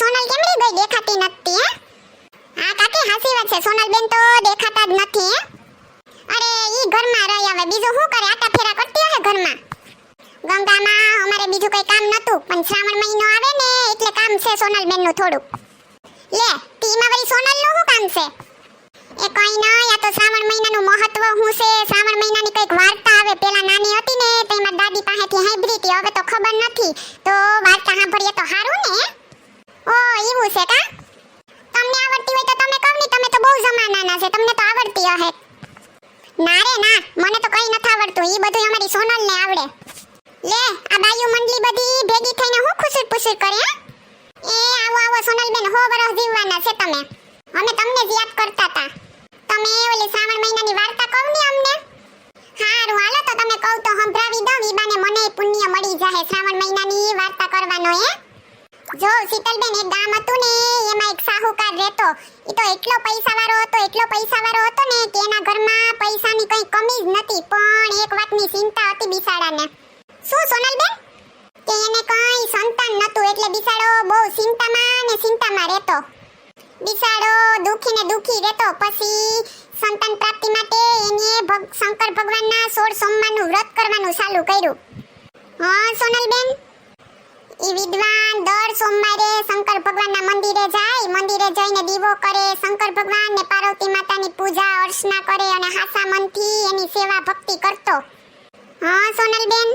સોનલ કેમડી ગઈ દેખાતી નથી હે? હા, કાકી હાસી વાત છે. સોનલ બેન તો દેખાતા જ નથી, હે? અરે, ઈ ઘરમાં રહી હવે બીજું શું કરે? આટા ફેરા કરતી હશે ઘરમાં? ગંગામાં અમારે બીજું કઈ કામ નતું, પણ શ્રાવણ મહિનો આવે ને, એટલે કામ છે સોનલ બેનનું થોડું. લે તીમાં વળી સોનલનું શું કામ છે? એ કઈ નહીં આ તો શ્રાવણ મહિનાનું મહત્વ શું છે? શ્રાવણ મહિનાની કંઈક વાર્તા આવે. પેલા નાની હતી ને તેમાં દાદી પાસેથી સાંભળી હતી. હવે તો ખબર નથી. તો વાર્તા સાંભળીએ તો સારું ને ઓ, એવું છે કા? તમને આવડતી હોય તો તમે કહો ને, તમે તો બહુ જમાનાના છે, તમને તો આવડતી હશે. ના રે, ના, મને તો કઈ નથી આવડતું, ઈ બધું અમારી સોનલ ને આવડે. લે, આ બાયુ મંડલી બધી ભેગી થઈને હું ખુશી પુશી કરે એ આવો આવો સોનલ બેન હો વરસ જીવવાના છે તમે. અમે તમને જ યાદ કરતા હતા તમે ઓલી શ્રાવણ મહિનાની વાર્તા કહો ને અમને. હારું, હાલો તો તમે કહો તો સંભળાવી દઉં, ઈ મને પુણ્ય મળી જાહે શ્રાવણ મહિનાની વાર્તા કરવાનો, હે? જો શીતલબેન, એક ગામ હતું ને, એમાં એક સાહુકાર રહેતો. એ તો એટલો પૈસાવાળો હતો, એટલો પૈસાવાળો હતો ને કે એના ઘરમાં પૈસાની કઈ કમી જ નથી પણ એક વાતની ચિંતા હતી બિસાડાને. શું, સોનલબેન? કે એને કઈ સંતાન નતું એટલે બિસાડો બહુ ચિંતામાં ને ચિંતામાં રહેતો. બિસાડો દુખી ને દુખી રહેતો. પછી સંતાન પ્રાપ્તિ માટે એને શંકર ભગવાનના સોળ સોમવારનું વ્રત કરવાનું ચાલુ કર્યું. હા, સોનલબેન? એ વિદ્વાન મંદિરે જઈને દીવો કરે, શંકર ભગવાન ને પાર્વતી માતાની પૂજા, અર્ચના કરે અને હાસા મનથી એની સેવા ભક્તિ કરતો. હા, સોનલબેન?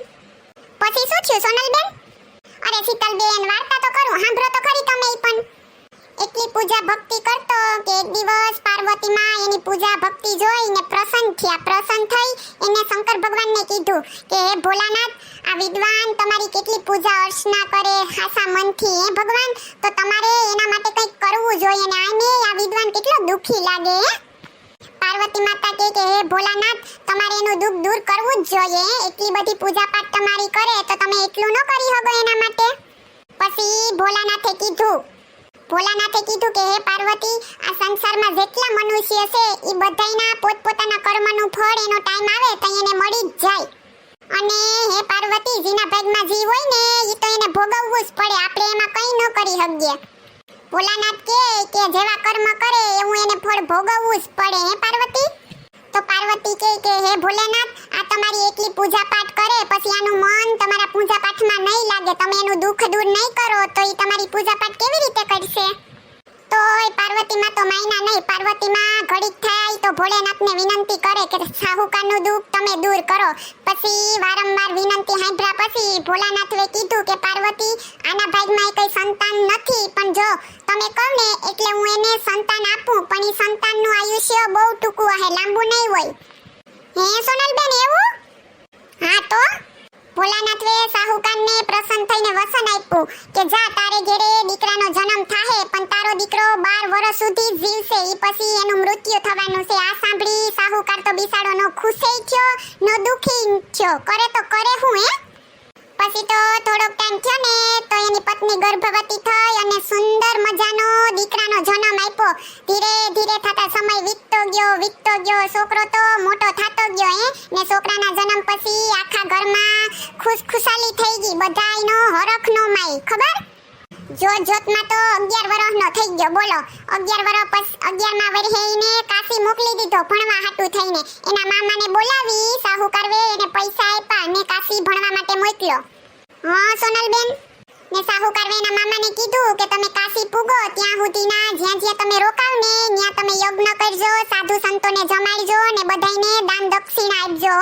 પછી શું થયું, સોનલબેન? અરે શીતલબેન, વાર્તા તો કરું, સાંભળો તો ખરી તમે પણ. એટલી પૂજા ભક્તિ કરતો કે એક દિવસ પાર્વતી માં એની પૂજા ભક્તિ જોઈને પ્રસન્ન થયા. પ્રસન્ન થઈ એને શંકર ભગવાનને કીધું કે, હે ભોલાનાથ આ વિદ્વાન તમારી કેટલી પૂજા અર્ચના કરે ખાસા મનથી, હે ભગવાન? તો તમારે એના માટે કંઈક કરવું જોઈએ ને આને આ વિદ્વાન કેટલો દુખી લાગે, હે? પાર્વતી માતા કહે કે, હે ભોલાનાથ, તમારે એનું દુઃખ દૂર કરવું જ જોઈએ એટલી બધી પૂજા પાઠ તમારી કરે તો તમે એટલું ન કરી શકો એના માટે. પછી ભોલાનાથે કીધું ભોલાનાથે કીધું કે, હે પાર્વતી, આ સંસારમાં જેટલા મનુષ્ય છે એ બધાયના પોતપોતાના કર્મનું ફળ એનો ટાઈમ આવે તો એને મળી જ જાય. અને હે ભોગવવું જ પડે. આપણે એમાં કંઈ ન કરી શકીએ. ભોલાનાથ કહે કે જેવા કર્મ કરે એવું એને ફળ ભોગવવું જ પડે. હે પાર્વતી? તો પાર્વતી કહે કે, હે ભોલેનાથ, આ તમારી એકલી પૂજા પાઠ કરે, પછી આનું મન તમારા પૂજા પાઠમાં નહીં લાગે. તમે એનું દુઃખ દૂર નહીં કરો, તો એ તમારી પૂજા પાઠ કેવી રીતે કરશે? તો પાર્વતીમાં તો માયના નહીં. પાર્વતીમાં ઘડીક થાય તો ભોલેનાથને વિનંતી સાહુકારનું દુઃખ તમે દૂર કરો. પછી વારંવાર વિનંતી સાંભળ્યા પછી ભોલાનાથે કીધું કે, પાર્વતી, આના ભાગમાં કોઈ સંતાન નથી, પણ જો તમે કહો ને, એટલે હું એને સંતાન આપું. પણ એ સંતાનનું આયુષ્ય બહુ ટૂંકું હે, લાંબુ નહીં હોય. હે સોનલબેન, એવું? હા તો? ભોલાનાથે સાહુકારને પ્રસન્ન થઈને વસન આપ્યું કે જા તારે ઘેરે દીકરાનો જન્મ થાહે, પણ તારો દીકરો 12 વર્ષ સુધી જીવશે, ઈ પછી એનું મૃત્યુ થવાનું છે. આ સાંભળી સાહુકાર તો બિસાડો નો ખુશે થયો, નો દુખી થયો. કરે તો કરે હું, હે? પછી તો થોડોક ટાઈમ થયો ને, તો એની પત્ની ગર્ભવતી થઈ અને સુંદર મજાનો દીકરાનો જન્મ આપ્યો. ધીરે સમય ગયો, વીતતો ગયો, છોકરો તો મોટો થતો ગયો, હે? ને છોકરાના જન્મ પછી આખા ઘરમાં ખુશખુશાલી થઈ ગઈ બધાયનો હરખનો માઈ, ખબર? જોત જોતમાં તો 11 વર્ષનો થઈ ગયો, બોલો. 11 વર્ષ પછી 11 માં વર્ષે કાશી મોકલી દીધો ભણવા હાટું થઈને. એના મામાને બોલાવી સાહુકારવે એને પૈસા આપ્યા ને કાશી ભણવા માટે મોકલ્યો. હા, સોનલબેન? ને સાહુકારવે એના મામાને કીધું કે તમે કાશી પૂગો, ત્યાં સુધીના જ્યાં જ્યાં તમે રોકાવ ને ત્યાં તમે યજ્ઞ કરજો, સાધુ સંતોને જમાડજો ને બધાને દાન દક્ષિણા આપજો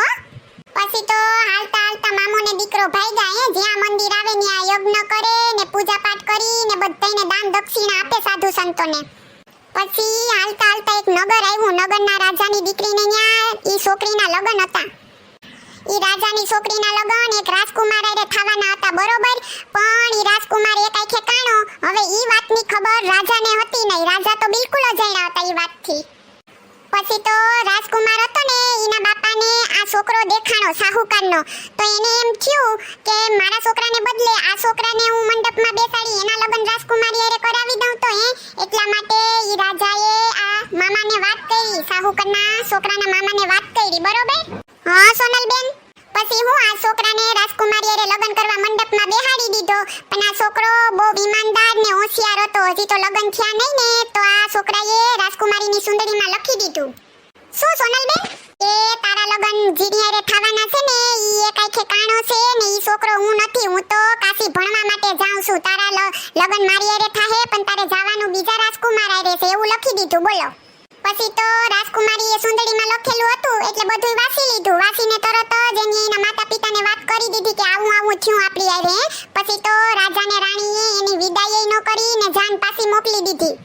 પછી તો હાલતા હાલતા મામો ને દીકરો ભાગ્યા હે, જ્યાં મંદિર આવે ત્યાં યજ્ઞ કરે ને પૂજા પાઠ કરી ને બધાને દાન દક્ષિણા આપે સાધુ સંતોને. પછી હાલતા હાલતા એક નગર આવ્યું, નગરના રાજાની દીકરીને ત્યાં એ છોકરીના લગ્ન હતા. ઈ રાજાની છોકરીના લગન એક રાજકુમાર હારે થવાના હતા, બરોબર? પણ ઈ રાજકુમાર એકાઈ કાણો. હવે ઈ વાતની ખબર રાજાને હતી નહીં. રાજા તો બિલકુલ અજાણ્યા હતા ઈ વાતથી. પછી તો રાજકુમાર હતો ને એના બાપાને આ છોકરો દેખાણો સાહુકારનો તો એને એમ થયું કે મારા છોકરાને બદલે આ છોકરાને હું મંડપમાં બેસાડી એના લગ્ન રાજકુમારી અરે કરાવી દઉં તો હે? એટલા માટે ઈ રાજાએ આ મામાને વાત કરી સાહુકારના છોકરાના મામાને વાત કરી બરોબર હા સોનલબેન પછી હું આ છોકરાને રાજકુમારી હારે લગ્ન કરવા મંડપમાં બેહાડી દીધો પણ આ છોકરો બહુ ઈમાનદાર ને હોશિયાર હતો લગ્ન થયા નહીં ને તો આ છોકરાએ રાજકુમારીની સુંદરીમાં લખી દીધું. શું, સોનલબેન? એ તારા લગન જીની હારે થવાના છે ને, ઈ એક આખે કાણો છે ને, ઈ છોકરો હું નથી, હું તો કાશી ભણવા માટે જાઉં છું. તારા લગન મારી હારે થાહે, પણ તારે જવાનું બીજા રાજકુમાર હારે છે, એવું લખી દીધું, બોલો. પછી તો રાજકુમારીએ સુંદરીમાં લખેલું હતું, એટલે બધું વાંચી લીધું. વાસીને તરત જ એની એના માતા પિતાને વાત કરી દીધી કે આવું આવું થયું આપણી હારે. પછી તો રાજાને રાણીએ એની વિદાય ન કરી ને જાન પાછી મોકલી દીધી.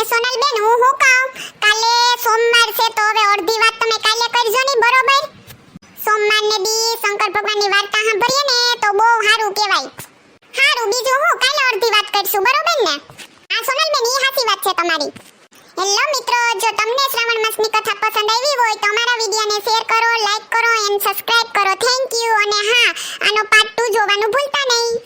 એ સોનલબેન હું હું કહું કાલે સોમવાર છે તો હવે અડધી વાત તમે કાલે કરજો ને, બરોબર? સોમવાર ને દી શંકર ભગવાનની વાર્તા સાંભળીએ ને, તો બહુ સારું કહેવાય. સારું, બીજું હું કાલે અડધી વાત કરશું, બરોબર ને? આ સોનલબેન એ સાચી વાત છે તમારી. હેલો મિત્રો, જો તમને શ્રાવણ માસની કથા પસંદ આવી હોય તો અમારા વિડીયોને શેર કરો લાઈક કરો એન્ડ સબસ્ક્રાઇબ કરો. થેન્ક યુ અને હા, આનો પાર્ટ 2 જોવાનું ભૂલતા નહીં.